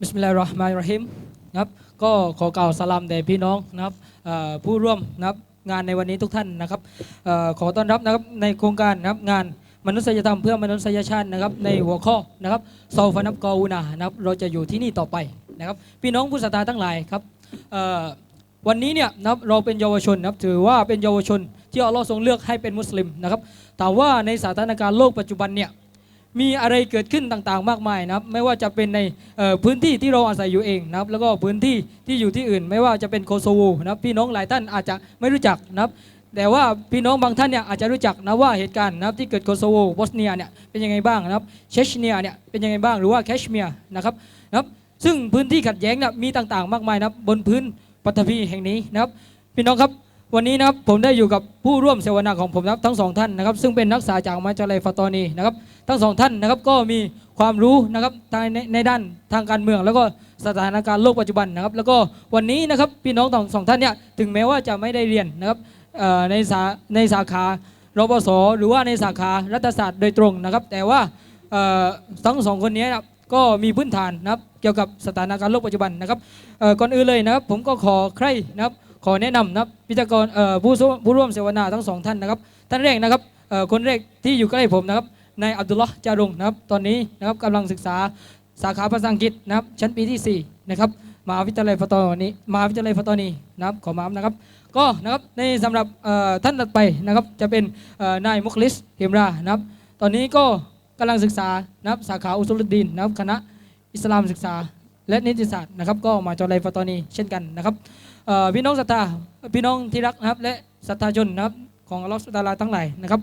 บิสมิลลาฮิรเราะห์มานิรเราะฮีมนะครับก็ขอกล่าวสลามแด่พี่น้องนะครับเอ่อผู้ร่วมนะครับงานในวันนี้ทุกท่านนะครับเอ่อขอต้อนรับนะครับในโครงการนะครับงานมนุษยธรรมเพื่อมนุษยชาตินะครับในหัวข้อนะครับโซฟานับกออูนานะครับเราจะอยู่ที่นี่ต่อไปนะครับพี่น้องผู้ศรัทธาทั้งหลายครับเอ่อวันนี้เนี่ยนะครับเราเป็นเยาวชนนะครับถือว่าเป็นเยาวชนที่อัลลอฮ์ทรงเลือกให้เป็นมุสลิมนะครับแต่ว่าในสถานการณ์โลกปัจจุบันเนี่ย มีอะไรเกิดขึ้นต่างๆ มากมายนะครับ ไม่ว่าจะเป็นในพื้นที่ที่เราอาศัยอยู่เองนะครับ แล้วก็พื้นที่ที่อยู่ที่อื่น ไม่ว่าจะเป็นโคโซโวนะครับพี่น้องหลายท่านอาจจะไม่รู้จักนะครับ แต่ว่าพี่น้องบางท่านเนี่ยอาจจะรู้จักนะว่าเหตุการณ์นะครับที่เกิดโคโซโวบอสเนียเนี่ยเป็นยังไงบ้างนะครับเชชเนียเนี่ยเป็นยังไงบ้างหรือว่าแคชเมียร์นะครับนะครับ ซึ่งพื้นที่ขัดแย้งเนี่ยมีต่างๆ มากมายนะครับบนพื้นปฐพีแห่งนี้นะครับ พี่น้องครับ วันนี้นะครับผมได้อยู่กับผู้ร่วมเสวนาของผมนะครับทั้งสองท่านนะครับ ซึ่งเป็นนักศึกษาจากมหาวิทยาลัยฟาตอนีนะครับ ทั้งสองท่านนะครับก็มีความรู้นะครับทางในในด้านทางการเมือง แล้วก็สถานการณ์โลกปัจจุบันนะครับ แล้วก็วันนี้นะครับพี่น้องทั้งสองท่านเนี่ยถึงแม้ว่าจะไม่ได้เรียนนะครับในสาในสาขารปศหรือว่าในสาขารัฐศาสตร์โดยตรงนะครับ แต่ว่าทั้งสองคนนี้นะครับก็มีพื้นฐานนะครับเกี่ยวกับสถานการณ์โลกปัจจุบันนะครับก่อนอื่นเลยนะครับ ผมก็ขอใครนะครับ ขอแนะนำนะครับพิธีกรเอ่อผู้ผู้ร่วมเสวนาทั้งสองท่านนะครับท่านแรกนะครับคนแรกที่อยู่ใกล้ผมนะครับนายอับดุลลอฮ์จารุงนะครับตอนนี้นะครับกำลังศึกษาสาขาภาษาอังกฤษนะครับชั้นปีที่4นะครับมหาวิทยาลัยฟตอนี้มหาวิทยาลัยฟตอนีนะครับขอมานะครับ ก็นะครับในสำหรับท่านถัดไปนะครับจะเป็นนายมุคลิสเฮมรานะครับ ตอนนี้ก็กำลังศึกษานะครับสาขาอุสุลดีนนะครับคณะอิสลามศึกษาและนิติศาสตร์นะครับ ก็มาจอลัยฟตอนีเช่นกันนะครับ พี่น้องศรัทธาพี่น้องที่รักนะครับ และศรัทธาชนนะครับของอัลลอฮฺสุตาลาทั้งหลายนะครับ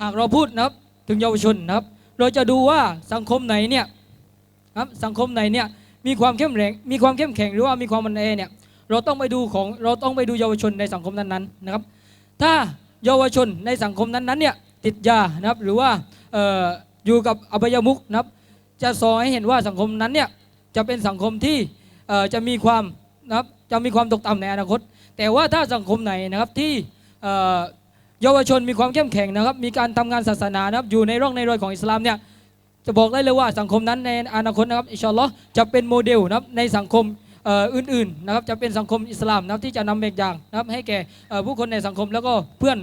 หากเราพูดนะครับถึงเยาวชนนะครับ เราจะดูว่าสังคมไหนเนี่ยครับสังคมไหนเนี่ยมีความเข้มแข็งมีความเข้มแข็งหรือว่ามีความมันแอเนี่ยเราต้องไปดูของเราต้องไปดูเยาวชนในสังคมนั้นๆนะครับ ถ้าเยาวชนในสังคมนั้นๆเนี่ยติดยานะครับหรือว่าอออยู่กับอบายมุกนะครับ จะสอนให้เห็นว่าสังคมนั้นเนี่ยจะเป็นสังคมที่จะมีความ นะครับจะมีความตกต่ำในอนาคต แต่ว่าถ้าสังคมไหนนะครับที่เยาวชนมีความเข้มแข็งนะครับ มีการทำงานศาสนานะครับอยู่ในร่องในรอยของอิสลามเนี่ยจะบอกได้เลยว่าสังคมนั้นในอนาคตนะครับอิชอลลอฮ์จะเป็นโมเดลนะครับในสังคมอื่นๆนะครับจะเป็นสังคมอิสลามนะครับที่จะนำแบบอย่างนะครับให้แก่ผู้คนในสังคมแล้วก็เพื่อน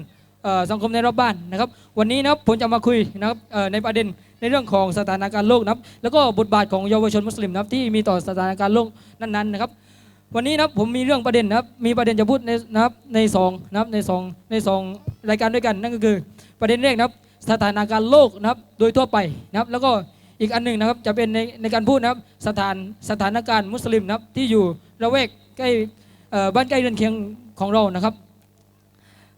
สังคมในรอบบ้านนะครับ วันนี้นะครับผมจะมาคุยนะครับในประเด็นในเรื่องของสถานการณ์โลกนะครับแล้วก็บทบาทของเยาวชนมุสลิมนะครับที่มีต่อสถานการณ์โลกนั้นๆนะครับ วันนี้นะครับผมมีเรื่องประเด็นนะครับ มีประเด็นจะพูดในนะครับในสองนะครับในสองในสองรายการด้วยกันนั่นก็คือประเด็นแรกนะครับ สถานการณ์โลกนะครับโดยทั่วไปนะครับ แล้วก็อีกอันหนึ่งนะครับจะเป็นในในการพูดนะครับสถานสถานการณ์มุสลิมนะครับที่อยู่ระแวกใกล้บ้านใกล้เรือนเคียงของเรานะครับ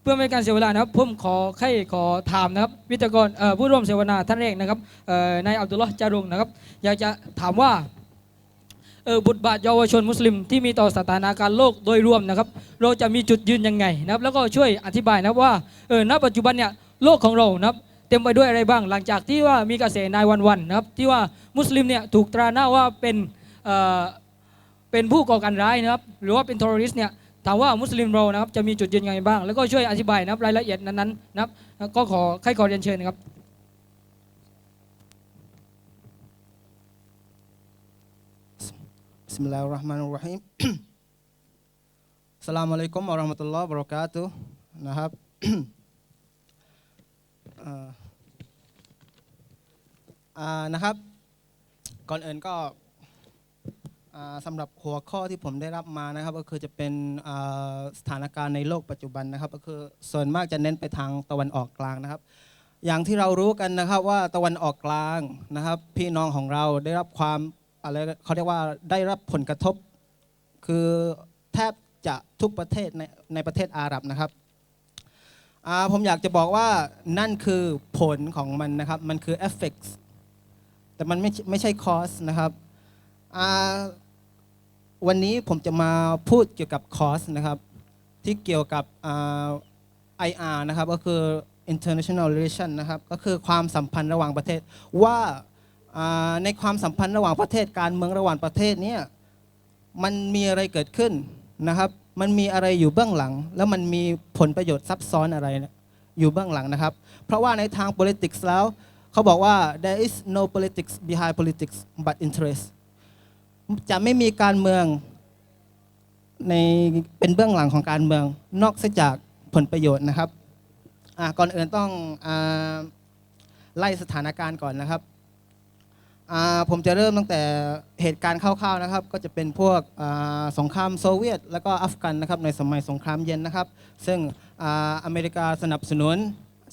เพื่อไม่ให้การเสียเวลานะครับผมขอใครขอถามนะครับ วิทยากรผู้ร่วมเสวนาท่านแรกนะครับนายอับดุลลอฮ์จารุงนะครับ อยากจะถามว่า บทบาทเยาวชนมุสลิมที่มีต่อสถานการณ์โลกโดยรวมนะครับ เราจะมีจุดยืนยังไงนะครับ แล้วก็ช่วยอธิบายนะว่าเออณปัจจุบันเนี่ยโลกของเรานะครับเต็มไปด้วยอะไรบ้าง หลังจากที่ว่ามีกระแสนายวันวันๆนะครับที่ว่ามุสลิมเนี่ยถูกตราหน้าว่าเป็นเอ่อเป็นผู้ก่อการร้ายนะครับ หรือว่าเป็นทอร์ริสเนี่ยถามว่ามุสลิมเรานะครับจะมีจุดยืนยังไงบ้าง แล้วก็ช่วยอธิบายนะครับรายละเอียดนั้นๆนะครับก็ขอใครขอเรียนเชิญนะครับ Bismillahirrahmanirrahim สลามอะลัยกุมอัลลอฮฺมะตุลลอฮฺบรอกาตุนะครับนะครับ ก่อนอื่นก็สำหรับหัวข้อที่ผมได้รับมานะครับ ก็คือจะเป็นสถานการณ์ในโลกปัจจุบันนะครับ ก็คือส่วนมากจะเน้นไปทางตะวันออกกลางนะครับ อย่างที่เรารู้กันนะครับว่าตะวันออกกลางนะครับ พี่น้องของเราได้รับความ อะไรเขาเรียกว่าได้รับผลกระทบ คือแทบจะทุกประเทศในในประเทศอาหรับนะครับผมอยากจะบอกว่านั่นคือผลของมันนะครับ มันคือ effects แต่มันไม่ไม่ใช่ cause นะครับวันนี้ผมจะมาพูดเกี่ยวกับ cause นะครับ ที่เกี่ยวกับอ่า IR นะครับ ก็คือ international relation นะครับ ก็คือความสัมพันธ์ระหว่างประเทศว่า ในความสัมพันธ์ระหว่างประเทศการเมืองระหว่างประเทศเนี่ยมันมีอะไรเกิดขึ้นนะครับ มันมีอะไรอยู่เบื้องหลัง แล้วมันมีผลประโยชน์ซับซ้อนอะไรอยู่เบื้องหลังนะครับ เพราะว่าในทาง politics แล้วเขาบอกว่า there is no politics behind politics but interest จะไม่มีการเมืองในเป็นเบื้องหลังของการเมือง นอกเสียจากผลประโยชน์นะครับก่อนอื่นต้องอไล่สถานการณ์ก่อนนะครับ อ่าผมจะเริ่มตั้งแต่เหตุการณ์คร่าวๆนะครับ ก็จะเป็นพวกอ่าสงครามโซเวียต แล้วก็อัฟกันนะครับในสมัยสงครามเย็นนะครับ ซึ่งอ่าอเมริกาสนับสนุน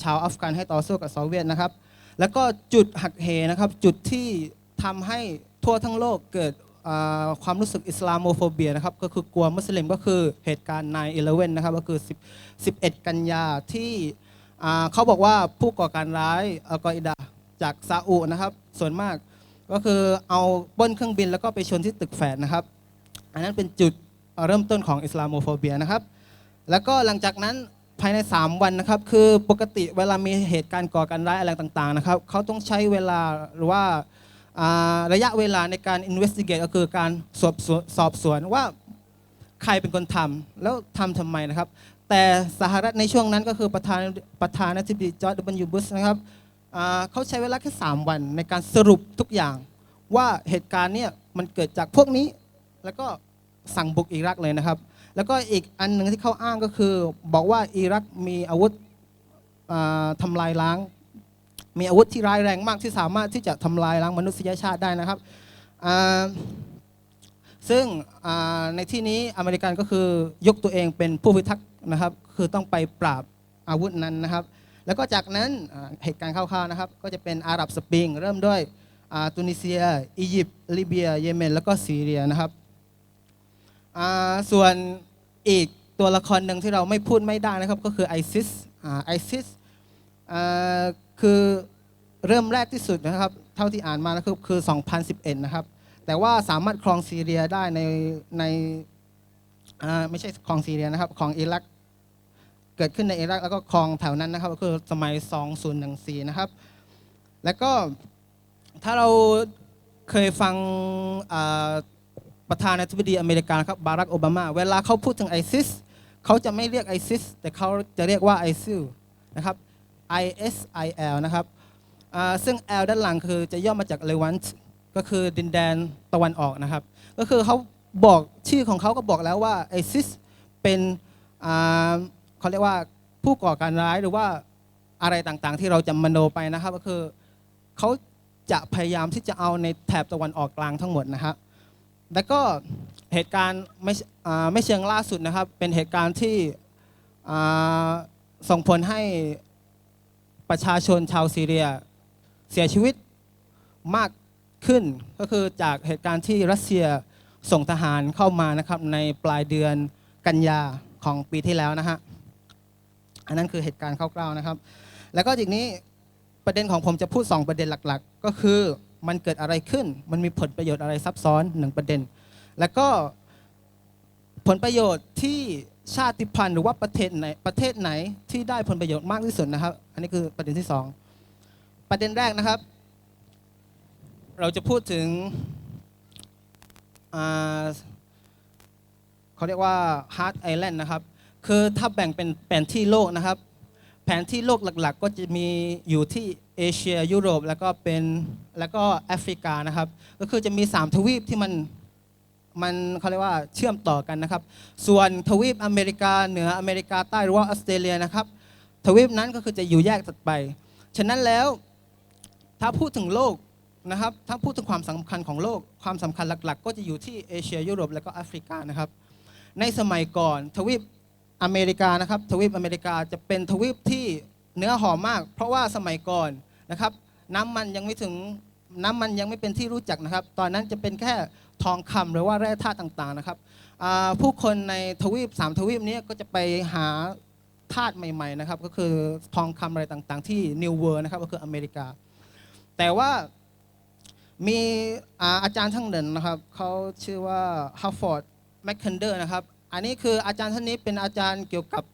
ชาวอัฟกันให้ต่อสู้กับโซเวียตนะครับ แล้วก็จุดหักเหนะครับจุดที่ทำให้ทั่วทั้งโลกเกิดความรู้สึกอิสลามโมโฟเบียนะครับก็คือกลัวมุสลิมก็คือเหตุการณ์9-11นะครับก็คือ 11 กันยาที่เขาบอกว่าผู้ก่อการร้ายอัลกออิดะจากซาอุนะครับส่วนมาก ก็คือเอาป้นเครื่องบินแล้วก็ไปชนที่ตึกแฝดนะครับ อันนั้นเป็นจุดเริ่มต้นของอิสลามโมโฟเบียนะครับ แล้วก็หลังจากนั้นภายใน 3 วันนะครับ คือปกติเวลามีเหตุการณ์ก่อการร้ายอะไรต่างๆนะครับเขาต้องใช้เวลาหรือว่าระยะเวลาในการ investigate ก็คือการสอบสวนสอบสวนว่าใครเป็นคนทำแล้วทำทำไมนะครับ แต่สหรัฐในช่วงนั้นก็คือประธานประธานาธิบดีจอร์จดับเบิลยูบุชนะครับ เขาใช้เวลาแค่3วันในการสรุปทุกอย่างว่าเหตุการณ์เนี่ยมันเกิดจากพวกนี้ แล้วก็สั่งบุกอิรักเลยนะครับ แล้วก็อีกอันหนึ่งที่เขาอ้างก็คือ บอกว่าอิรักมีอาวุธอ่าทำลายล้าง มีอาวุธที่ร้ายแรงมากที่สามารถที่จะทำลายล้างมนุษยชาติได้นะครับซึ่งในที่นี้อเมริกันก็คือยกตัวเองเป็นผู้พิทักษ์นะครับ คือต้องไปปราบอาวุธนั้นนะครับ แล้วก็จากนั้นเหตุการณ์คร่าวๆนะครับ ก็จะเป็นอาหรับสปริง เริ่มด้วยตุนิเซีย อียิปต์ลิเบีย เยเมน แล้วก็ซีเรียนะครับส่วนอีกตัวละครหนึ่งที่เราไม่พูดไม่ได้นะครับ ก็คือไอซิสไอซิสคือเริ่มแรกที่สุดนะครับ เท่าที่อ่านมานะครับคือ 2011 นะครับ แต่ว่าสามารถครองซีเรียได้ในในไม่ใช่ครองซีเรียนะครับของอิรัก กิดขึ้นในอิรักแล้วก็ครองแถวนั้นนะครับก็คือสมัย 2014 นะครับ แล้วก็ถ้าเราเคยฟังประธานาธิบดีอเมริกาครับบารักโอบามา เวลาเขาพูดถึงไอซิสเขาจะไม่เรียกไอซิสแต่เขาจะเรียกว่าไอซิลนะครับ ISIL นะครับซึ่ง L ด้านหลังคือจะย่อมาจาก Levant ก็คือดินแดนตะวันออกนะครับ ก็คือเขาบอกชื่อของเขาก็บอกแล้วว่าไอซิสเป็น เขาเรียกว่าผู้ก่อการร้ายหรือว่าอะไรต่างๆ ที่เราจะมโนไปนะครับก็คือเขาจะพยายามที่จะเอาในแถบตะวันออกกลางทั้งหมดนะครับแล้วก็เหตุการณ์ไม่ไม่เชิงล่าสุดนะครับ เป็นเหตุการณ์ที่ส่งผลให้ประชาชนชาวซีเรียเสียชีวิตมากขึ้น ก็คือจากเหตุการณ์ที่รัสเซียส่งทหารเข้ามานะครับในปลายเดือนกันยาของปีที่แล้วนะฮะ อันนั้นคือเหตุการณ์คร่าวๆนะครับ แล้วก็จากนี้ประเด็นของผมจะพูด 2 ประเด็นหลักๆ ก็คือมันเกิดอะไรขึ้น มันมีผลประโยชน์อะไรซับซ้อนหนึ่งประเด็น แล้วก็ผลประโยชน์ที่ชาติพันธุ์หรือว่าประเทศไหนประเทศไหนที่ได้ผลประโยชน์มากที่สุดนะครับ อันนี้คือประเด็นที่สองประเด็นแรกนะครับ เราจะพูดถึงเขาเรียกว่า Hard Island นะครับ คือถ้าแบ่งเป็นแผนที่โลกนะครับ แผนที่โลกหลักๆ ก็จะมีอยู่ที่เอเชียยุโรปแล้วก็เป็นแล้วก็แอฟริกานะครับ ก็คือจะมี 3 ทวีปที่มันมันเขาเรียกว่าเชื่อมต่อกันนะครับ ส่วนทวีปอเมริกาเหนืออเมริกาใต้หรือว่าออสเตรเลียนะครับ ทวีปนั้นก็คือจะอยู่แยกตัดไป ฉะนั้นแล้วถ้าพูดถึงโลกนะครับถ้าพูดถึงความสำคัญของโลกความสำคัญหลัก ๆ ก็จะอยู่ที่เอเชียยุโรปแล้วก็แอฟริกานะครับ ในสมัยก่อนทวีป อเมริกานะครับทวีปอเมริกาจะเป็นทวีปที่เนื้อหอมมาก เพราะว่าสมัยก่อนนะครับน้ำมันยังไม่ถึงน้ำมันยังไม่เป็นที่รู้จักนะครับ ตอนนั้นจะเป็นแค่ทองคำหรือว่าแร่ธาตุต่างๆนะครับผู้คนในทวีปสามทวีปนี้ก็จะไปหาธาตุใหม่ๆนะครับก็คือทองคำอะไรต่างๆ ที่นิวเวอร์นะครับก็คืออเมริกา แต่ว่ามีอาจารย์ท่านหนึ่งนะครับเขาชื่อว่าฮัฟฟอร์ดแมคเคนเดอร์นะครับ อันนี้คืออาจารย์ท่านนี้เป็นอาจารย์เกี่ยวกับ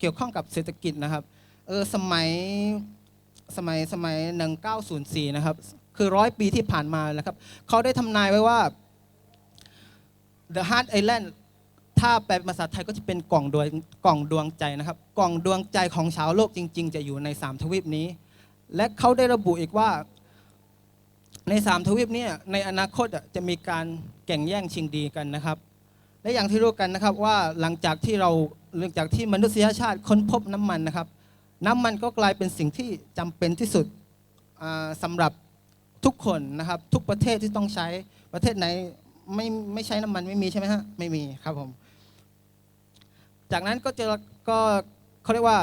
เกี่ยวข้องกับเศรษฐกิจนะครับ เออสมัยสมัยสมัย 1904 นะครับ คือร้อยปีที่ผ่านมานะครับ เขาได้ทำนายไว้ว่า The Heart Island ถ้าแปลเป็นภาษาไทยก็จะเป็นกล่องดวงกล่องดวงใจนะครับ กล่องดวงใจของชาวโลกจริง ๆ จะอยู่ใน 3 ทวีปนี้ และเขาได้ระบุอีกว่าในสามทวีปนี่ยในอนาคตจะมีการแข่งแย่งชิงดีกันนะครับ และอย่างที่รู้กันนะครับว่าหลังจากที่เราหลังจากที่มนุษยชาติค้นพบน้ำมันนะครับ น้ำมันก็กลายเป็นสิ่งที่จำเป็นที่สุดอ่าสำหรับทุกคนนะครับ ทุกประเทศที่ต้องใช้ประเทศไหนไม่ไม่ใช้น้ำมันไม่มีใช่ไหมฮะไม่มีครับผมจากนั้นก็จะก็เขาเรียกว่า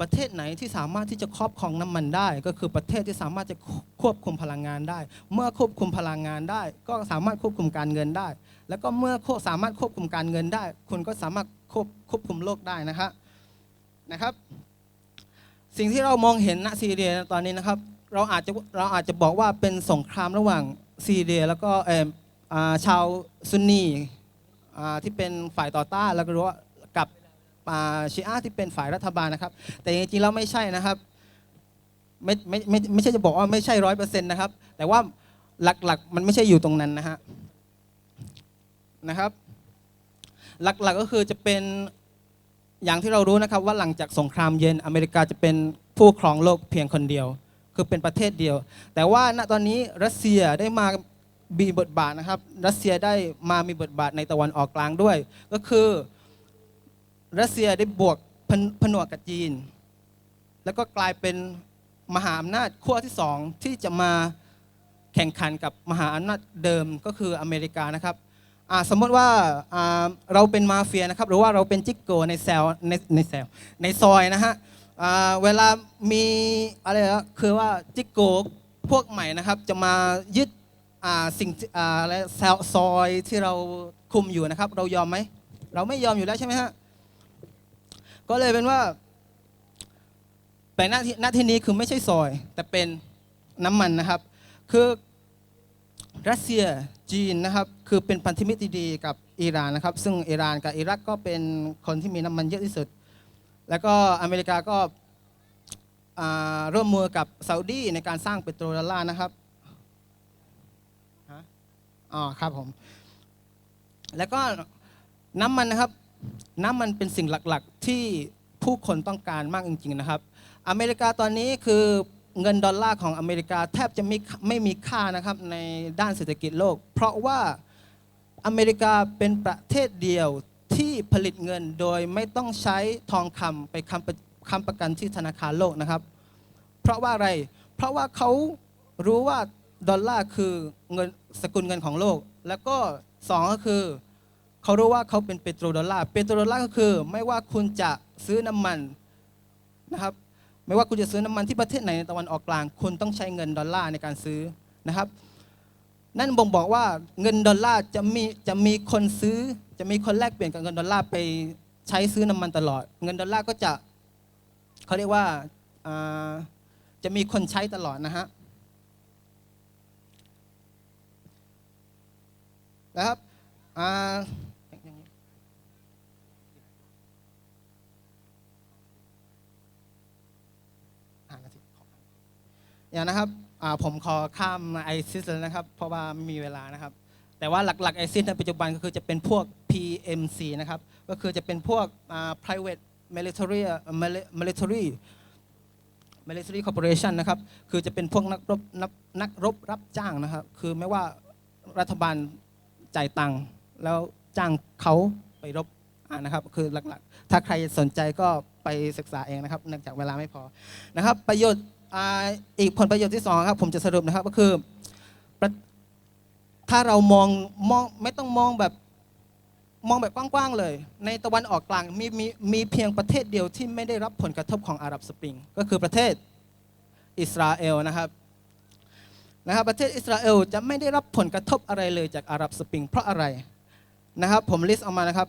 ประเทศไหนที่สามารถที่จะครอบครองน้ำมันได้ ก็คือประเทศที่สามารถจะควบคุมพลังงานได้ เมื่อควบคุมพลังงานได้ ก็สามารถควบคุมการเงินได้ แล้วก็เมื่อสามารถควบคุมการเงินได้ คุณก็สามารถควบควบคุมโลกได้นะครับนะครับ สิ่งที่เรามองเห็นณซีเรียตอนนี้นะครับ เราอาจจะเราอาจจะบอกว่าเป็นสงครามระหว่างซีเรีย แล้วก็เออชาวซุนนีที่เป็นฝ่ายต่อต้านแล้วก็รู้ว่า ชีอะห์ที่เป็นฝ่ายรัฐบาลนะครับ แต่จริงๆแล้วไม่ใช่นะครับไม่ไม่ไม่ไม่ใช่จะบอกว่าไม่ใช่ร้อยเปอร์เซ็นต์นะครับ แต่ว่าหลักๆมันไม่ใช่อยู่ตรงนั้นนะฮะนะครับ หลักๆก็คือจะเป็นอย่างที่เรารู้นะครับ ว่าหลังจากสงครามเย็นอเมริกาจะเป็นผู้ครองโลกเพียงคนเดียว คือเป็นประเทศเดียว แต่ว่าณตอนนี้รัสเซียได้มามีบทบาทนะครับ รัสเซียได้มามีบทบาทในตะวันออกกลางด้วย ก็คือ รัสเซียได้บวกพนผนวกกับจีน แล้วก็กลายเป็นมหาอำนาจขั้วที่สองที่จะมาแข่งขันกับมหาอำนาจเดิมก็คืออเมริกานะครับสมมติว่าเราเป็นมาเฟียนะครับ หรือว่าเราเป็นจิกโกในแซลในในแซลในซอยนะฮะเวลามีอะไรนะคือว่าจิกโกพวกใหม่นะครับ จะมายึดสิ่งอะไรแซลซอยที่เราคุมอยู่นะครับ เรายอมไหมเราไม่ยอมอยู่แล้วใช่ไหมฮะ ก็เลยเป็นว่าแต่หน้าที่หน้าที่นี้คือไม่ใช่ซอย แต่เป็นน้ำมันนะครับ คือรัสเซียจีนนะครับ คือเป็นพันธมิตรที่ดีกับอิหร่านนะครับ ซึ่งอิหร่านกับอิรักก็เป็นคนที่มีน้ำมันเยอะที่สุด แล้วก็อเมริกาก็ร่วมมือกับซาอุดีในการสร้างเปโตรดอลลาร์นะครับอ๋อครับผม แล้วก็น้ำมันนะครับ น้ำมันเป็นสิ่งหลักๆ ที่ผู้คนต้องการมากจริง ๆนะครับ อเมริกาตอนนี้คือเงินดอลลาร์ของอเมริกาแทบจะไม่ไม่มีค่านะครับในด้านเศรษฐกิจโลก เพราะว่าอเมริกาเป็นประเทศเดียวที่ผลิตเงินโดยไม่ต้องใช้ทองคำไปค้ำประค้ำประกันที่ธนาคารโลกนะครับ เพราะว่าอะไร เพราะว่าเขารู้ว่าดอลลาร์คือเงินสกุลเงินของโลก แล้วก็สองก็คือ เขารู้ว่าเขาเป็นเปโตรดอลลาร์เปโตรดอลลาร์ก็คือ ไม่ว่าคุณจะซื้อน้ำมันนะครับ ไม่ว่าคุณจะซื้อน้ำมันที่ประเทศไหนในตะวันออกกลาง คุณต้องใช้เงินดอลลาร์ในการซื้อนะครับ นั่นบ่งบอกว่าเงินดอลลาร์จะมีจะมีคนซื้อ จะมีคนแลกเปลี่ยนกับเงินดอลลาร์ไปใช้ซื้อน้ำมันตลอด เงินดอลลาร์ก็จะเขาเรียกว่าอ่าจะมีคนใช้ตลอดนะฮะนะครับอ่า ห้านาทีขอ อย่างนะครับผมขอข้ามไอซิสเลยนะครับ เพราะว่าไม่มีเวลานะครับ แต่ว่าหลักๆไอซิสในปัจจุบันก็คือจะเป็นพวก PMC นะครับ ก็คือจะเป็นพวก private military military military corporation นะครับ คือจะเป็นพวกนักรบนักนกรบรับจ้างนะครับ คือไม่ว่ารัฐบาลจ่ายตังค์แล้วจ้างเขาไปรบนะครับ คือหลักๆ ถ้าใครสนใจก็ไปศึกษาเองนะครับ เนื่องจากเวลาไม่พอนะครับ ประโยชน์ อ่าอีกผลประโยชน์ที่สองครับผมจะสรุปนะครับก็คือประถ้าเรามองมองไม่ต้องมองแบบมองแบบกว้างๆเลย ในตะวันออกกลางมีมีมีเพียงประเทศเดียวที่ไม่ได้รับผลกระทบของอาหรับสปริง ก็คือประเทศอิสราเอลนะครับนะครับประเทศอิสราเอลจะไม่ได้รับผลกระทบอะไรเลยจากอาหรับสปริง เพราะอะไรนะครับผมลิสต์ออกมานะครับ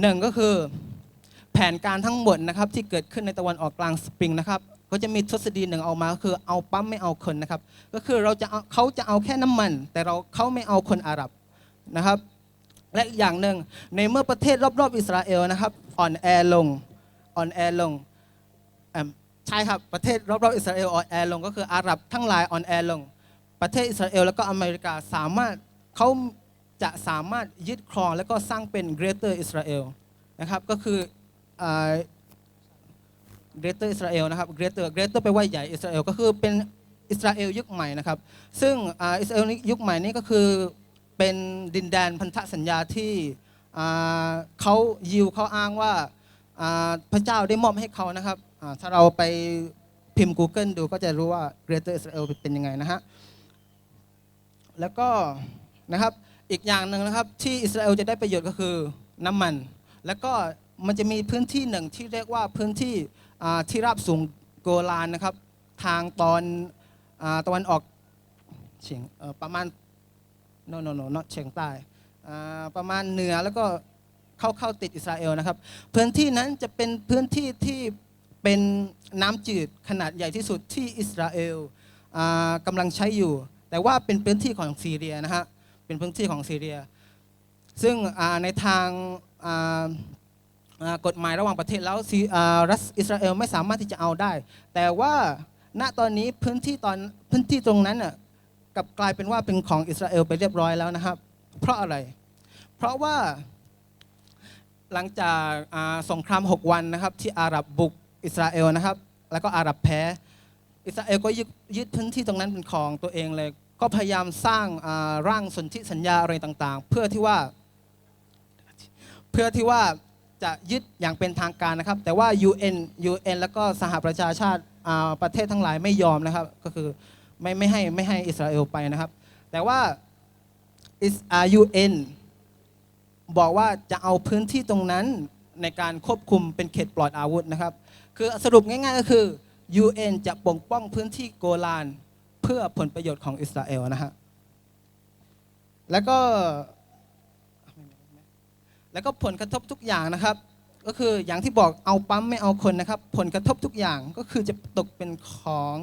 หนึ่งก็คือแผนการทั้งหมดนะครับที่เกิดขึ้นในตะวันออกกลางสปริงนะครับ ก็จะมีทฤษฎีหนึ่งออกมาก็คือเอาปั๊มไม่เอาคนนะครับ ก็คือเราจะเอาเขาจะเอาแค่น้ำมัน แต่เราเขาไม่เอาคนอาหรับนะครับ และอีกอย่างหนึ่งในเมื่อประเทศรอบๆอิสราเอลนะครับอ่อนแอลงอ่อนแอลงใช่ครับประเทศรอบๆอิสราเอลอ่อนแอลง ก็คืออาหรับทั้งหลายอ่อนแอลง ประเทศอิสราเอลแล้วก็อเมริกาสามารถเขาจะสามารถยึดครองแล้วก็สร้างเป็น Greater Israel นะครับก็คือเกรเตอร์อิสราเอลนะครับเกรเตอร์เกรเตอร์แปลว่าใหญ่อิสราเอลก็คือเป็นอิสราเอลยุคใหม่นะครับ ซึ่งอิสราเอลยุคใหม่นี้ก็คือเป็นดินแดนพันธสัญญาที่เขายิวเขาอ้างว่าพระเจ้าได้มอบให้เขานะครับถ้าเราไปพิมพ์ Google ดูก็จะรู้ว่า Greater Israel เป็นยังไงนะฮะ แล้วก็นะครับอีกอย่างหนึ่งนะครับที่อิสราเอลจะได้ประโยชน์ก็คือน้ำมัน แล้วก็มันจะมีพื้นที่หนึ่งที่เรียกว่าพื้นที่ ที่ราบสูงโกลานนะครับ ทางตอนตะวันออกเฉียงประมาณ no no no เฉียงใต้ประมาณเหนือแล้วก็เข้าเข้าติดอิสราเอลนะครับ พื้นที่นั้นจะเป็นพื้นที่ที่เป็นน้ำจืดขนาดใหญ่ที่สุดที่อิสราเอลอ่ากำลังใช้อยู่ แต่ว่าเป็นพื้นที่ของซีเรียนะฮะเป็นพื้นที่ของซีเรีย ซึ่งในทาง กฎหมายระหว่างประเทศแล้วรัฐอิสราเอลไม่สามารถที่จะเอาได้ แต่ว่าณตอนนี้พื้นที่ตอนพื้นที่ตรงนั้นน่ะกลับกลายเป็นว่าเป็นของอิสราเอลไปเรียบร้อยแล้วนะครับ เพราะอะไร เพราะว่าหลังจากสงคราม 6 วันนะครับ ที่อาหรับบุกอิสราเอลนะครับ แล้วก็อาหรับแพ้อิสราเอลก็ยึดยึดพื้นที่ตรงนั้นเป็นของตัวเองเลย ก็พยายามสร้างร่างสนธิสัญญาอะไรต่างๆ เพื่อที่ว่าเพื่อที่ว่า จะยึดอย่างเป็นทางการนะครับ แต่ว่า UN UN แล้วก็สหประชาชาติประเทศทั้งหลายไม่ยอมนะครับ ก็คือไม่ไม่ให้ไม่ให้อิสราเอลไปนะครับ แต่ว่าอิสอ่า UN บอกว่าจะเอาพื้นที่ตรงนั้นในการควบคุมเป็นเขตปลอดอาวุธนะครับ คือสรุปง่ายๆก็คือ UN จะปกป้องพื้นที่โกลาน เพื่อผลประโยชน์ของอิสราเอลนะฮะแล้วก็ แล้วก็ผลกระทบทุกอย่างนะครับ ก็คืออย่างที่บอกเอาปั๊มไม่เอาคนนะครับ ผลกระทบทุกอย่างก็คือจะตกเป็นของ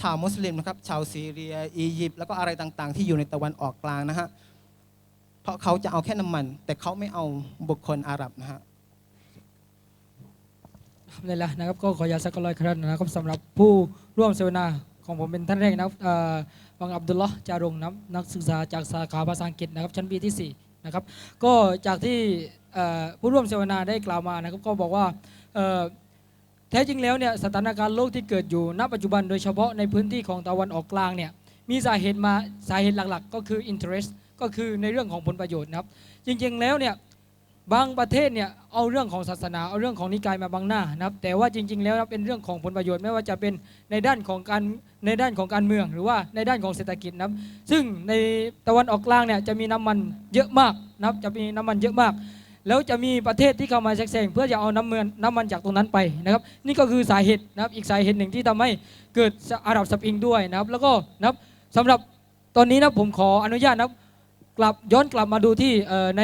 ชาวมุสลิมนะครับ ชาวซีเรียอียิปต์แล้วก็อะไรต่างๆ ที่อยู่ในตะวันออกกลางนะฮะเพราะเขาจะเอาแค่น้ำมัน แต่เขาไม่เอาบุคคลอาหรับนะฮะนี่แหละนะครับก็ขออยาสักร้อยครั้งนะครับสำหรับผู้ร่วมเสวนาของผมเป็นท่านแรกนะครับเอ่อวังอับดุลลอฮ์จารงค์นะครับนักศึกษาจากสาขาภาษาอังกฤษนะครับชั้นปีที่ 4 นะครับ ก็จากที่ผู้ร่วมเสวนาได้กล่าวมานะครับ ก็บอกว่าแท้จริงแล้วเนี่ยสถานการณ์โลกที่เกิดอยู่ณปัจจุบันโดยเฉพาะในพื้นที่ของตะวันออกกลางเนี่ยมีสาเหตุมาสาเหตุหลักๆ ก็คือ interest ก็คือในเรื่องของผลประโยชน์นะครับ จริงๆแล้วเนี่ย บางประเทศเนี่ยเอาเรื่องของศาสนาเอาเรื่องของนิกายมาบังหน้านะครับแต่ว่าจริง ๆ แล้วนะเป็นเรื่องของผลประโยชน์ไม่ว่าจะเป็นในด้านของการในด้านของการเมือง หรือว่าในด้านของเศรษฐกิจนะครับซึ่งในตะวันออกกลางเนี่ยจะมีน้ำมันเยอะมากนะครับจะมีน้ำมันเยอะมาก แล้วจะมีประเทศที่เข้ามาแทรกแซงเพื่อจะเอาน้ำมันน้ำมันจากตรงนั้นไปนะครับนี่ก็คือสาเหตุนะครับอีกสาเหตุหนึ่งที่ทำให้เกิดอาหรับสปริงด้วยนะครับแล้วก็นะครับสำหรับตอนนี้นะผมขออนุญาตนะครับกลับย้อนกลับมาดูที่ใน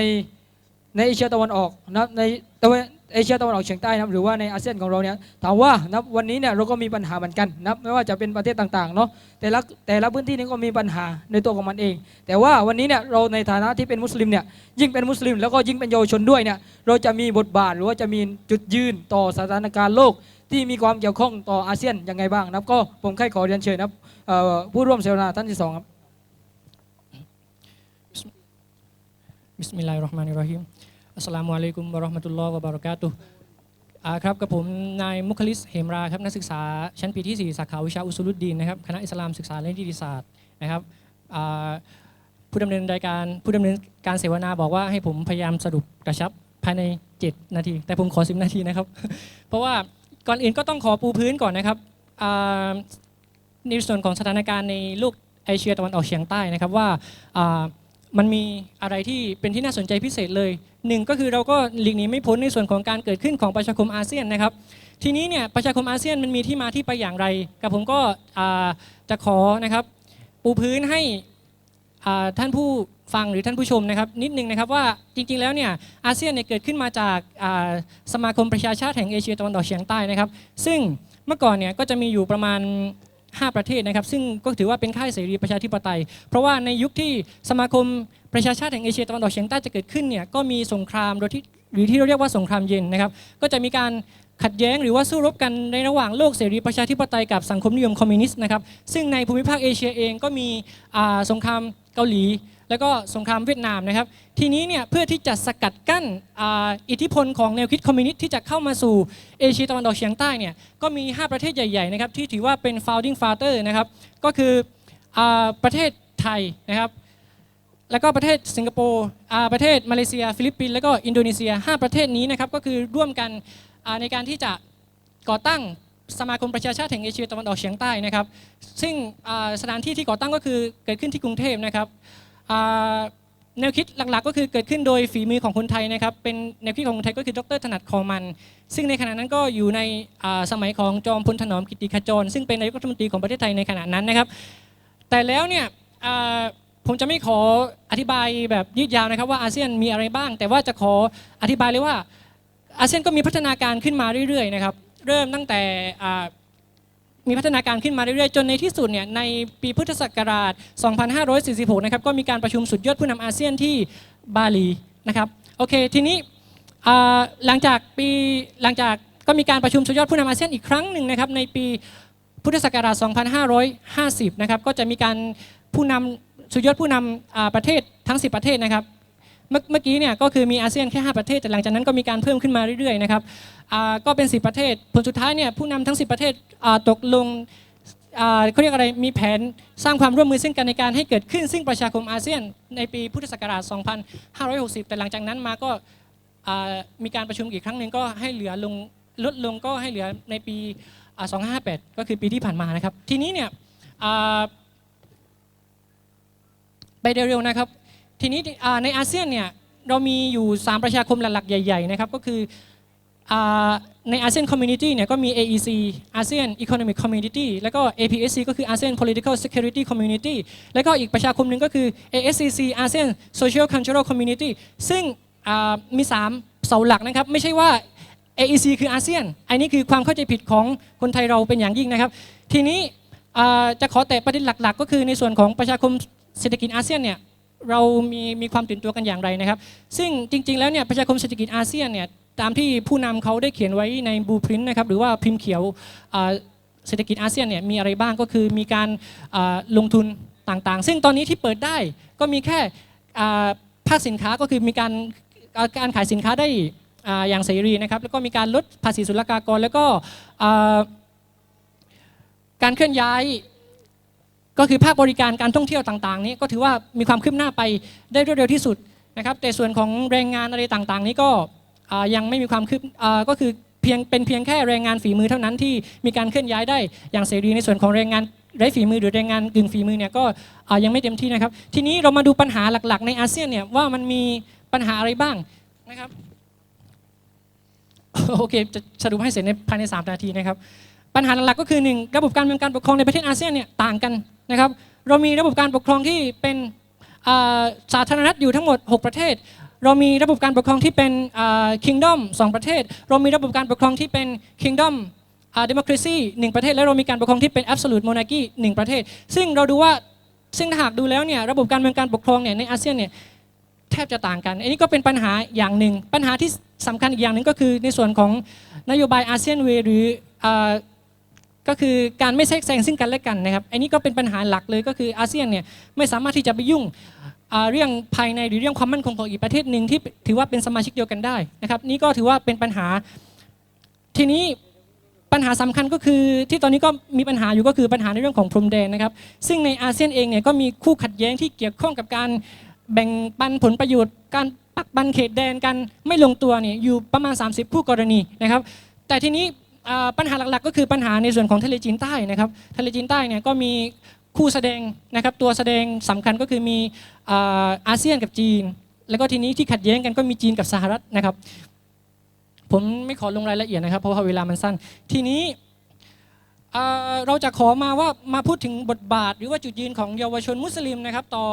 ในเอเชียตะวันออกนะในตะวันเอเชียตะวันออกเฉียงใต้นะหรือว่าในอาเซียนของเราเนี่ยถามว่านับวันนี้เนี่ยเราก็มีปัญหาเหมือนกันนับไม่ว่าจะเป็นประเทศต่างๆเนาะแต่ละแต่ละพื้นที่นี้ก็มีปัญหาในตัวของมันเอง แต่ว่าวันนี้เนี่ยเราในฐานะที่เป็นมุสลิมเนี่ยยิ่งเป็นมุสลิม แล้วก็ยิ่งเป็นเยาวชนด้วยเนี่ยเราจะมีบทบาทหรือว่าจะมีจุดยืนต่อสถานการณ์โลกที่มีความเกี่ยวข้องต่ออาเซียนยังไงบ้างนะก็ผมใครขอเรียนเชิญนะผู้ร่วมเสวนาท่านที่สองครับ บิสมิลลาฮิรเราะห์มานิรเราะฮีมอัสสลามุอะลัยกุมวะเราะห์มะตุลลอฮ์วะบะเราะกาตุฮ์อ่าครับกับผมนายมุคลิสเหมราครับนักศึกษาชั้นปีที่ 4 สาขาวิชาอุซูลุดดีนนะครับคณะอิสลามศึกษาและนิติศาสตร์นะครับผู้ดำเนินรายการผู้ดำเนินการเสวนาบอกว่าให้ผมพยายามสรุปกระชับภายใน 7 นาที แต่ผมขอ 10 นาทีนะครับ เพราะว่าก่อนอื่นก็ต้องขอปูพื้นก่อนนะครับในส่วนของสถานการณ์ในโลกเอเชียตะวันออกเฉียงใต้นะครับว่าอ่า มันมีอะไรที่เป็นที่น่าสนใจพิเศษเลยหนึ่งก็คือเราก็หลีกหนีไม่พ้นในส่วนของการเกิดขึ้นของประชาคมอาเซียนนะครับ ทีนี้เนี่ยประชาคมอาเซียนมันมีที่มาที่ไปอย่างไร กับผมก็จะขอนะครับปูพื้นให้ท่านผู้ฟังหรือท่านผู้ชมนะครับ นิดนึงนะครับว่าจริงๆแล้วเนี่ยอาเซียนเนี่ยเกิดขึ้นมาจากสมาคมประชาชาติแห่งเอเชียตะวันออกเฉียงใต้นะครับ ซึ่งเมื่อก่อนเนี่ยก็จะมีอยู่ประมาณ 5 ประเทศนะครับ ซึ่งก็ถือว่าเป็นค่ายเสรีประชาธิปไตย เพราะว่าในยุคที่สมาคมประชาชาติแห่งเอเชียตะวันออกเฉียงใต้จะเกิดขึ้นเนี่ยก็มีสงครามโดยที่หรือที่เราเรียกว่าสงครามเย็นนะครับ ก็จะมีการขัดแย้งหรือว่าสู้รบกันในระหว่างโลกเสรีประชาธิปไตยกับสังคมนิยมคอมมิวนิสต์นะครับซึ่งในภูมิภาคเอเชียเองก็มีสงครามเกาหลี แล้วก็สงครามเวียดนามนะครับ ทีนี้เนี่ยเพื่อที่จะสกัดกั้นอิทธิพลของแนวคิดคอมมิวนิสต์ที่จะเข้ามาสู่เอเชียตะวันออกเฉียงใต้เนี่ยก็มี 5 ประเทศใหญ่ๆนะครับที่ถือว่าเป็น founding father นะครับก็คือประเทศไทยนะครับแล้วก็ประเทศสิงคโปร์ประเทศมาเลเซีย ฟิลิปปินส์แล้วก็อินโดนีเซีย 5 ประเทศนี้นะครับก็คือร่วมกันในการที่จะก่อตั้งสมาคมประชาชาติแห่งเอเชียตะวันออกเฉียงใต้นะครับ ซึ่งสถานที่ที่ก่อตั้งก็คือเกิดขึ้นที่กรุงเทพนะครับ แนวคิดหลักๆ ก็คือเกิดขึ้นโดยฝีมือของคนไทยนะครับเป็นแนวคิดของคนไทยก็คือดรถนัดคอมัน ซึ่งในขณะนั้นก็อยู่ในสมัยของจอมพลถนอมกิติขจร ซึ่งเป็นนายกรัฐมนตรีของประเทศไทยในขณะนั้นนะครับ แต่แล้วเนี่ยผมจะไม่ขออธิบายแบบยืดยาวนะครับว่าอาเซียนมีอะไรบ้าง แต่ว่าจะขออธิบายเลยว่าอาเซียนก็มีพัฒนาการขึ้นมาเรื่อยๆนะครับเริ่มตั้งแต่ มีพัฒนาการขึ้นมาเรื่อยๆ จนในที่สุดเนี่ยในปีพุทธศักราช 2546 นะครับก็มีการประชุมสุดยอดผู้นำอาเซียนที่บาหลีนะครับโอเคทีนี้หลังจากปีหลังจากก็มีการประชุมสุดยอดผู้นำอาเซียนอีกครั้งหนึ่งนะครับในปีพุทธศักราช 2550 นะครับก็จะมีการผู้นำสุดยอดผู้นำอ่าประเทศทั้ง 10 ประเทศนะครับ เมื่อกี้เนี่ยก็คือมีอาเซียนแค่ 5 ประเทศ แต่หลังจากนั้นก็มีการเพิ่มขึ้นมาเรื่อยๆนะครับก็เป็น 10 ประเทศ ผลสุดท้ายเนี่ยผู้นำทั้ง 10 ประเทศตกลงเขาเรียกอะไรมีแผนสร้างความร่วมมือซึ่งกันในการให้เกิดขึ้นซึ่งประชาคมอาเซียนในปีพุทธศักราช 2560 แต่หลังจากนั้นมาก็มีการประชุมอีกครั้งหนึ่งก็ให้เหลือลงลดลงก็ให้เหลือในปีอ่า2558 ก็คือปีที่ผ่านมานะครับ ทีนี้เนี่ยไปเร็วๆนะครับ ทีนี้ในอาเซียนเนี่ยเรามีอยู่ 3 ประชาคมหลักๆใหญ่ ๆ นะครับ ก็คือในอาเซียนคอมมูนิตี้เนี่ยก็มี AEC อาเซียน Economic Community แล้วก็ APSC ก็คือ ASEAN Political Security Community แล้วก็อีกประชาคมหนึ่งก็คือ ASCC ASEAN Social Cultural Community ซึ่งอ่ามี 3 เสาหลักนะครับ ไม่ใช่ว่า AEC คืออาเซียน อันนี้คือความเข้าใจผิดของคนไทยเราเป็นอย่างยิ่งนะครับ ทีนี้จะขอแต่ประเด็นหลัก ๆ ก็คือในส่วนของประชาคมเศรษฐกิจอาเซียนเนี่ย เรามีมีความตื่นตัวกันอย่างไรนะครับ ซึ่งจริง ๆ แล้วเนี่ยประชาคมเศรษฐกิจอาเซียนเนี่ยตามที่ผู้นำเขาได้เขียนไว้ในบูพรินต์นะครับหรือว่าพิมพ์เขียวเศรษฐกิจอาเซียนเนี่ยมีอะไรบ้างก็คือมีการลงทุนต่างๆ ซึ่งตอนนี้ที่เปิดได้ก็มีแค่ภาคสินค้าก็คือมีการการขายสินค้าได้อย่างเสรีนะครับแล้วก็มีการลดภาษีศุลกากร แล้วก็การเคลื่อนย้าย ก็คือภาคบริการการท่องเที่ยวต่างๆ นี้ก็ถือว่ามีความคืบหน้าไปได้รวดเร็วที่สุดนะครับ แต่ส่วนของแรงงานอะไรต่างๆ นี้ก็ยังไม่มีความคืบก็คือเพียงเป็นเพียงแค่แรงงานฝีมือเท่านั้นที่มีการเคลื่อนย้ายได้อย่างเสรีในส่วนของแรงงานไร้ฝีมือหรือแรงงานกึ่งฝีมือเนี่ยก็ยังไม่เต็มที่นะครับ ทีนี้เรามาดูปัญหาหลักๆ ในอาเซียนเนี่ยว่ามันมีปัญหาอะไรบ้างนะครับโอเคจะสรุปให้เสร็จในภายใน 3 นาทีนะครับ ปัญหาหลักๆก็คือ 1 ระบบการเมืองการปกครองในประเทศอาเซียนเนี่ยต่างกัน นะครับเรามีระบบการปกครองที่เป็นสาธารณรัฐอยู่ทั้งหมด 6 ประเทศ เรามีระบบการปกครองที่เป็นคิงดอมสองประเทศ เรามีระบบการปกครองที่เป็นคิงดอมเดโมคราซีหนึ่งประเทศ และเรามีการปกครองที่เป็น absolute monarchy หนึ่งประเทศ ซึ่งเราดูว่าซึ่งถ้าหากดูแล้วเนี่ยระบบการเมืองการปกครองเนี่ยในอาเซียนเนี่ยแทบจะต่างกัน อันนี้ก็เป็นปัญหาอย่างหนึ่ง ปัญหาที่สำคัญอีกอย่างหนึ่งก็คือในส่วนของนโยบายอาเซียนเวหรืออ ก็คือการไม่แทรกแซงซึ่งกันและกันนะครับอันนี้ก็เป็นปัญหาหลักเลยก็คืออาเซียนเนี่ยไม่สามารถที่จะไปยุ่งเรื่องภายในหรือเรื่องความมั่นคงของอีกประเทศหนึ่งที่ถือว่าเป็นสมาชิกเดียวกันได้นะครับนี่ก็ถือว่าเป็นปัญหาทีนี้ปัญหาสำคัญก็คือที่ตอนนี้ก็มีปัญหาอยู่ก็คือปัญหาในเรื่องของพรมแดนนะครับซึ่งในอาเซียนเองเนี่ยก็มีคู่ขัดแย้งที่เกี่ยวข้องกับการแบ่งปันผลประโยชน์ การปักบันเขตแดนกันไม่ลงตัวเนี่ยอยู่ประมาณ 30ผู้กรณีนะครับแต่ทีนี้ ปัญหาหลักๆ ก็คือปัญหาในส่วนของทะเลจีนใต้นะครับทะเลจีนใต้เนี่ยก็มีคู่แสดงนะครับตัวแสดงสำคัญก็คือมีอาเซียนกับจีน แล้วก็ทีนี้ที่ขัดแย้งกันก็มีจีนกับสหรัฐนะครับ ผมไม่ขอลงรายละเอียดนะครับ เพราะว่าเวลามันสั้น ทีนี้เอ่อเราจะขอมาว่ามาพูดถึงบทบาท หรือว่าจุดยืนของเยาวชนมุสลิมนะครับ ต่อ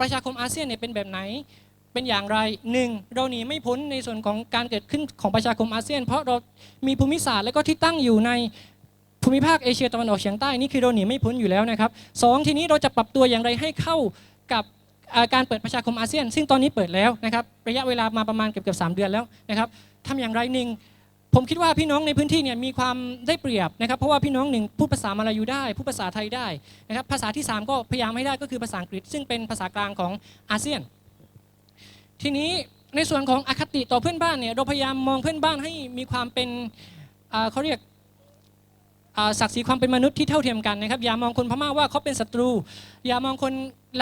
ประชาคมอาเซียนเนี่ยเป็นแบบไหน เป็นอย่างไรหนึ่งเราหนีไม่พ้นในส่วนของการเกิดขึ้นของประชาคมอาเซียน เพราะเรามีภูมิศาสตร์และก็ที่ตั้งอยู่ในภูมิภาคเอเชียตะวันออกเฉียงใต้นี่คือเราหนีไม่พ้นอยู่แล้วนะครับสองทีนี้เราจะปรับตัวอย่างไรให้เข้ากับการเปิดประชาคมอาเซียน ซึ่งตอนนี้เปิดแล้วนะครับระยะเวลามาประมาณเกือบเกือบสามเดือนแล้วนะครับทำอย่างไรหนึ่งผมคิดว่าพี่น้องในพื้นที่เนี่ยมีความได้เปรียบนะครับ เพราะว่าพี่น้องหนึ่งพูดภาษามาลายูได้พูดภาษาไทยได้นะครับภาษาที่ 3 ก็พยายามให้ได้ก็คือภาษาอังกฤษ ซึ่งเป็นภาษากลางของอาเซียน ทีนี้ในส่วนของอคติต่อเพื่อนบ้านเนี่ยเราพยายามมองเพื่อนบ้านให้มีความเป็นเขาเรียกศักดิ์ศรีความเป็นมนุษย์ที่เท่าเทียมกันนะครับอย่ามองคนพม่าว่าเขาเป็นศัตรู อย่ามองคน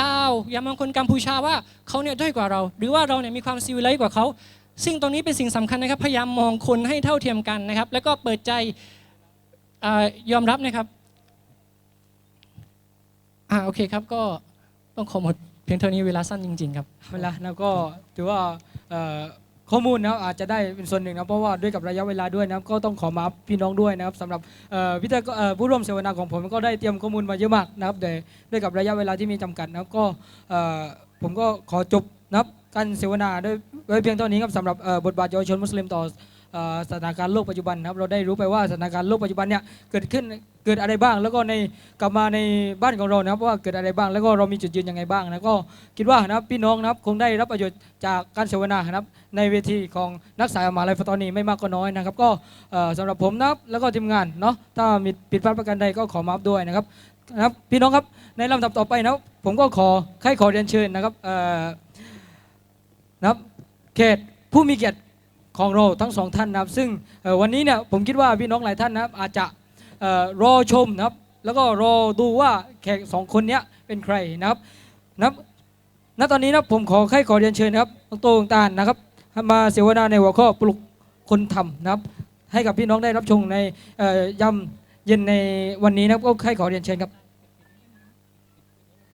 ลาวอย่ามองคนกัมพูชาว่าเขาเนี่ยด้อยกว่าเรา หรือว่าเราเนี่ยมีความซิวิไลซ์กว่าเขาซึ่งตรงนี้เป็นสิ่งสำคัญนะครับพยายามมองคนให้เท่าเทียมกันนะครับ แล้วก็เปิดใจอยอมรับนะครับอ่าโอเคครับก็ต้องขอหมด พียงเท่านี้เวลาสั้นจริง ๆ ครับเวลาแล้วก็ถือว่าข้อมูลนะครับอาจจะได้เป็นส่วนหนึ่งนะเพราะว่าด้วยกับระยะเวลาด้วยนะครับก็ต้องขอมาพี่น้องด้วยนะครับสำหรับพิธีผู้ร่วมเสวนาของผมก็ได้เตรียมข้อมูลมาเยอะมากนะครับแต่ด้วยกับระยะเวลาที่มีจำกัดนะครับก็ผมก็ขอจบนะครับการเสวนาด้วยไว้เพียงเท่านี้ครับสำหรับบทบาทเยาวชนมุสลิมต่อสถานการณ์โลกปัจจุบันนะครับเราได้รู้ไปว่าสถานการณ์โลกปัจจุบันเนี่ยเกิดขึ้น เกิดอะไรบ้าง แล้วก็ในกลับมาในบ้านของเรานะครับว่าเกิดอะไรบ้าง แล้วก็เรามีจุดยืนยังไงบ้างนะก็คิดว่านะครับพี่น้องนะครับคงได้รับประโยชน์จากการเสวนานะครับในเวทีของนักสายมหาลัยฟตอนีไม่มากก็น้อยนะครับ ก็เอ่อสำหรับผมนะครับแล้วก็ทีมงานเนาะถ้ามีผิดพลาดประการใดก็ขอมาอัพด้วยนะครับนะครับพี่น้องครับในลำดับต่อไปนะครับผมก็ขอใครขอเรียนเชิญนะครับนะครับเขตผู้มีเกียรติของเราทั้งสองท่านนะครับ ซึ่งวันนี้เนี่ยผมคิดว่าพี่น้องหลายท่านนะครับอาจจะ รอชมนะครับ แล้วก็รอดูว่าแขกสองคนเนี้ยเป็นใครนะครับนะครับณตอนนี้นะผมขอใครขอเรียนเชิญนะครับตรตานนะครับ มาเสวนาในหัวข้อปลุกคนทำนะครับ ให้กับพี่น้องได้รับชมในยำเย็นในวันนี้นะครับก็ใครขอเรียนเชิญครับ